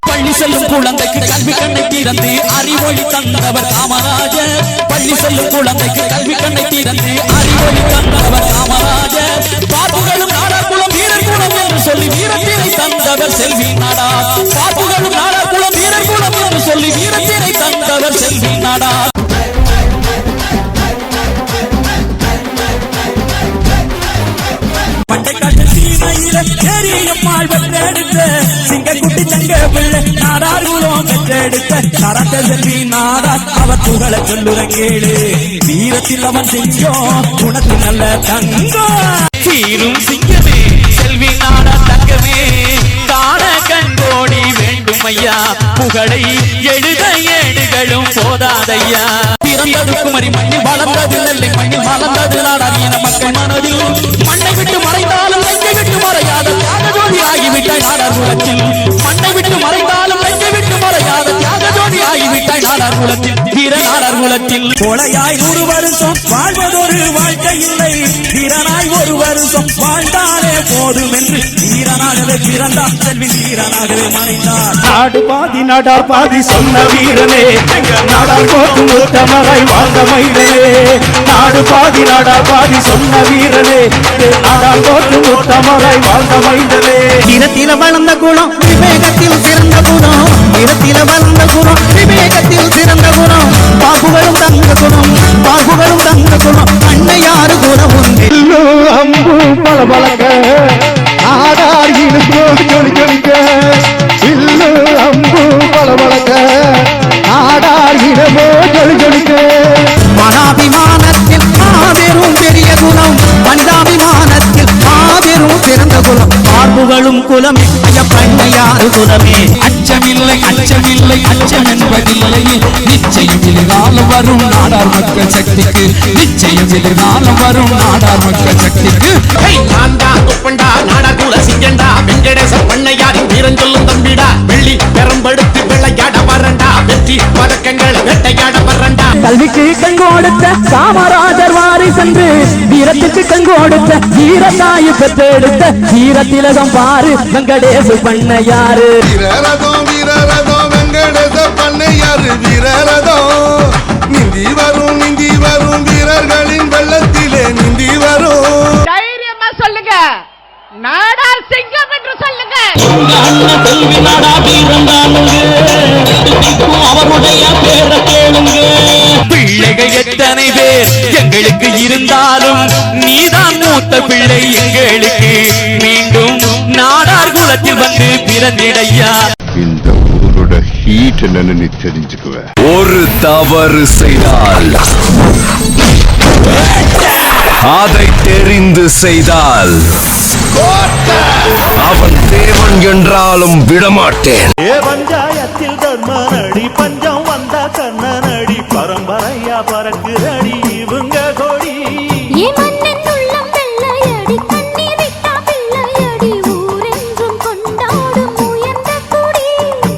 பள்ளி செல்லும் குழந்தைக்கு கல்வி கண்ணை திறந்து அறிவொளி தந்தவர் காமராஜர். பள்ளி செல்லும் குழந்தைக்கு கல்வி கண்ணை திறந்து அறிவொளி தந்தவர் காமராஜர். பாப்புகளும் பண்டைக்காட்டு சீமையில ஏரியம்மாள் பெற்றெடுத்த சிங்கக்குட்டி தங்க பிள்ளை நாடார் குலம் பெற்றெடுத்த கராட்ட செல்வி நாடார். அவர் புகழ சொல்லுற கேளு. வீரத்தில் அவன் செஞ்சோம் குணத்து நல்ல தங்கம். சீரும் சிங்கமே செல்வி நாடார் தங்கமே. காண கண்கோடி வேண்டும் ஐயா புகழை எழுத ஏடுகளும் போதாதையா? பிறந்தது குமரி மண்ணில் வளர்ந்தது நெல்லை மண்ணில் வளர்ந்தது குலத்தில் மண்ணை விட்டு மறைந்தாலும் நெஞ்சை விட்டு மறையாத தியாக ஜோதி ஆகிவிட்டாய் நாடார் குலத்தில் வீர நாடார் குலத்தில் கொலையாய் நூறு வருஷம் வாழ்வதொரு வாழ்க்கை இல்லை. வீரனாய் ஒரு வருஷம் வாழ்ந்தாலே போதும் என்று வீரனாகவே பிறந்தார். செல்வி வீரனாகவே மறைந்தார். நாடு பாதி நாடார் பாதி சொன்ன வீரனே. நாடார் போற்றும் உத்தமரை வாழ்ந்த மயிலே. நாடு பாதி நாடார் பாதி சொன்ன வீரனே. நாடார் போற்றும் உத்தமரை வாழ்ந்த மயிலே. வீரத்தில வளர்ந்த குணம் விவேகத்தில் சிறந்த குணம். நிறத்தில வளர்ந்த குணம் விவேகத்தில் சிறந்த குணம். பாபுகளும் தங்க குணம் பாபுகளும் தங்க குணம். அன்னையாறு குணம் உண்டு? அம்பு பல பழக்க நாடார் இடுப்பு ஜொலி ஜொலிக்க. குலம் ஐயப்பண்ணையாறு குலமே. அச்சமில்லை அச்சமில்லை அச்சம் என்பதில்லை நிச்சயம் எதிர்காலம் வரும் நாடார் மக்கள் சக்திக்கு. நிச்சயம் எதிர்காலம் வரும் நாடார் மக்கள் சக்திக்கு. நான்டா துப்பண்டா நாடகுல சிங்கண்டா. வெங்கடேச பண்ணையாரின் வீரன் சொல்லும் தம்பிடா. வெள்ளி பெரம்பெடுத்து விளையாட வரண்டா வெற்றி பதக்கங்களை வேட்டையாட வரண்டா கல்விக்கு கண் கொடுத்த காமராஜர் வாரி சென்று வீரத்துக்கு கண் கொடுத்த வீரத்தாயு பெற்றெடுத்த வீர திலகம் பாரு வெங்கடேசு பண்ணையாரு. வீரரதம் வீரரதம் வெங்கடேச பண்ணையாறு வீரரதம். நிந்தி வரும் நிந்தி வரும் வீரர்களின் வெள்ளத்திலே நிந்தி வரும். தைரியமா சொல்லுங்க. நாடார் சிங்கம் என்று சொல்லுங்க. எத்தனை பேர் எங்களுக்கு இருந்தாலும் நீதான் மூத்த பிள்ளை எங்களுக்கு. மீண்டும் நாடார் குலத்தில் வந்து பிறந்திடையா. இந்த ஊரோட ஹீட் என்னன்னு நீ தெரிஞ்சுக்குவேன் ஒரு தவறு செய்தால் அதை தெரிந்து செய்தால் அவன் தேவன் என்றாலும் விடமாட்டேன். பஞ்சாயத்தில் தர்ம பஞ்சம்